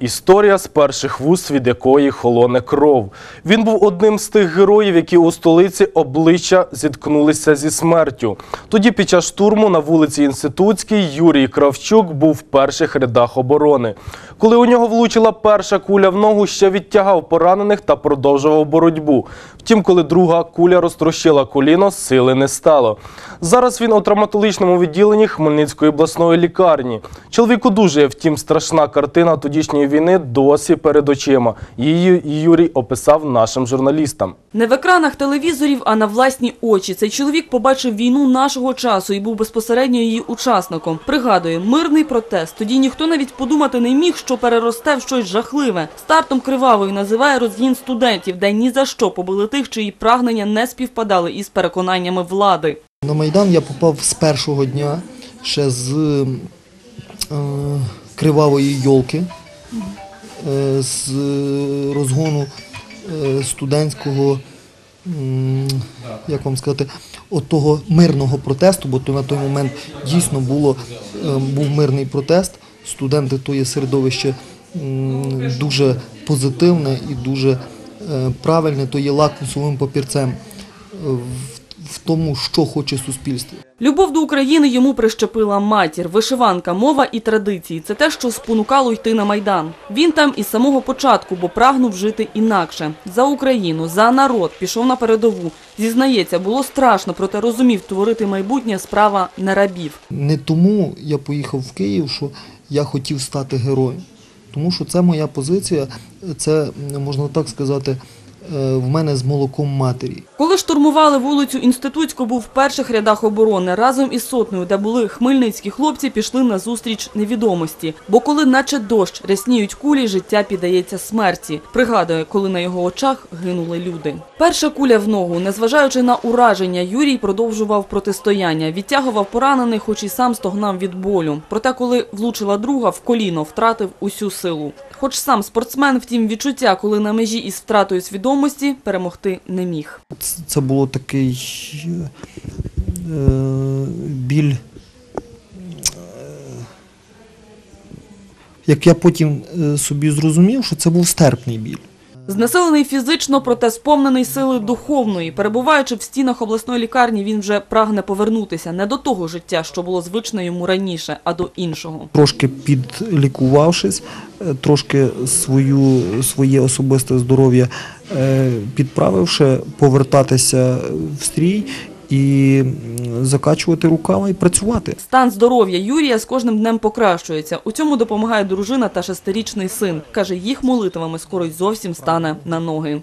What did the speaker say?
Історія з перших вуст, від якої холоне кров. Він був одним з тих героїв, які у столиці обличчя зіткнулися зі смертю. Тоді під час штурму на вулиці Інститутській Юрій Кравчук був в перших рядах оборони. Коли у нього влучила перша куля в ногу, ще відтягав поранених та продовжував боротьбу. Втім, коли друга куля розтрощила коліно, сили не стало. Зараз він у травматологічному відділенні Хмельницької обласної лікарні. Чоловік одужує, втім, страшна картина тодішньої війни досі перед очима. Її Юрій описав нашим журналістам. Не в екранах телевізорів, а на власні очі. Цей чоловік побачив війну нашого часу і був безпосередньо її учасником. Пригадує, мирний протест. Тоді ніхто навіть подумати не міг, що переросте в щось жахливе. Стартом кривавою називає розгін студентів, де ні за що побили тих, чиї прагнення не співпадали із переконаннями влади. На Майдан я попав з першого дня ще з е, кривавої йолки, е, з розгону е, студентського, як вам сказати, от того мирного протесту, бо то на той момент дійсно було, е, був мирний протест. Студенти то є середовище дуже позитивне і дуже е, правильне, то є лакмусовим папірцем. Е, в, тому, що хоче суспільство. Любов до України йому прищепила матір, вишиванка, мова і традиції. Це те, що спонукало йти на Майдан. Він там із самого початку, бо прагнув жити інакше. За Україну, за народ пішов на передову. Зізнається, було страшно, проте розумів, творити майбутнє справа не рабів. Не тому я поїхав в Київ, що я хотів стати героєм. Тому що це моя позиція, це, можна так сказати, в мене з молоком матері. Коли штурмували вулицю Інститутську, був в перших рядах оборони. Разом із сотнею, де були хмельницькі хлопці, пішли на зустріч невідомості. Бо коли, наче дощ, рясніють кулі, життя піддається смерті. Пригадує, коли на його очах гинули люди. Перша куля в ногу, незважаючи на ураження, Юрій продовжував протистояння. Відтягував поранених, хоч і сам стогнав від болю. Проте, коли влучила друга, в коліно втратив усю силу. Хоч сам спортсмен, втім, відчуття, коли на межі із втратою свідомості, перемогти не міг. Це- Це було такий е, біль. е, Як я потім е, собі зрозумів, що це був стерпний біль. Знесилений фізично, проте сповнений сили духовної. Перебуваючи в стінах обласної лікарні, він вже прагне повернутися не до того життя, що було звичне йому раніше, а до іншого. Трошки підлікувавшись, е, трошки свою, своє особисте здоров'я е, підправивши, повертатися в стрій і закачувати рукава і працювати. Стан здоров'я Юрія з кожним днем покращується. У цьому допомагає дружина та шестирічний син. Каже, їх молитвами скоро й зовсім стане на ноги.